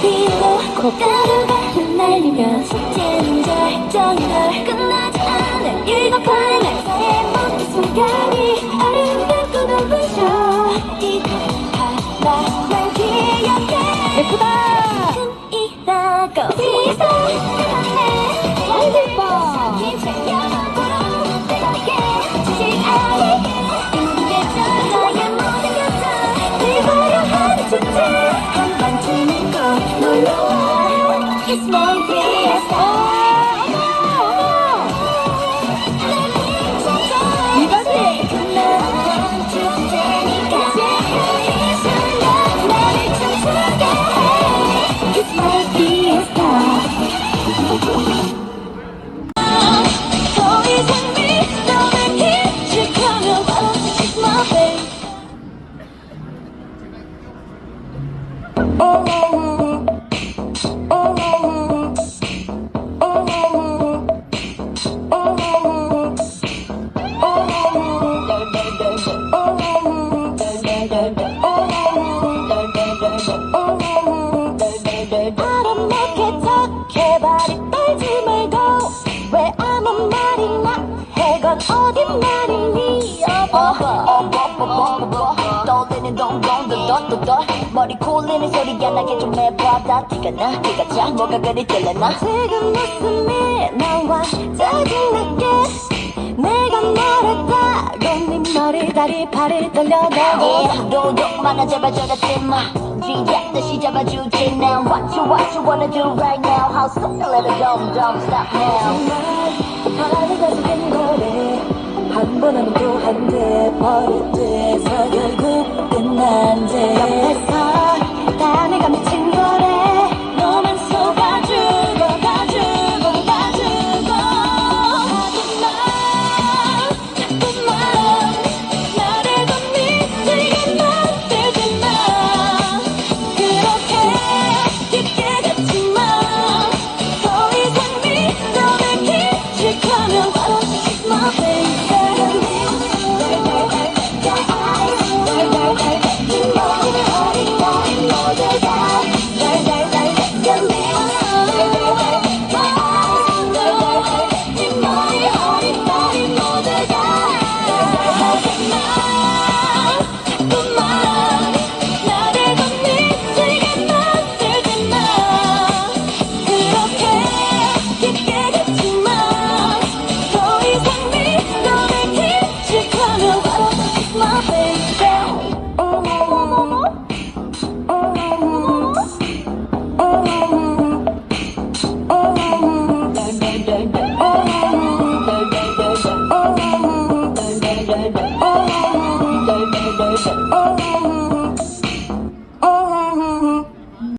피우고 가루가 흩날리며 절정인 걸 끝나지 않은 일곱 번의 날사의 모든 순간이 아름답고 눈부셔 이때 하나만 기억해 예쁘다. 꿈이라고 비슷 It's 떠드는 동동도도도도 머리 굴리는 소리가 나게 좀 해봐 다 티가 나 티가 차. 뭐가 그리 떨려나? 지금 일 나와 짜증나게. 내가 말했다고 네 머리 다리 팔을 떨려대고. Yeah 도둑 많아 제발 저러지 마 쥐잡듯이 잡아주지 now. What you what you wanna do right now? How so little dumb dumb stop now. 가지는 노래 한번또 한대 버릇돼서 결국 내가 미친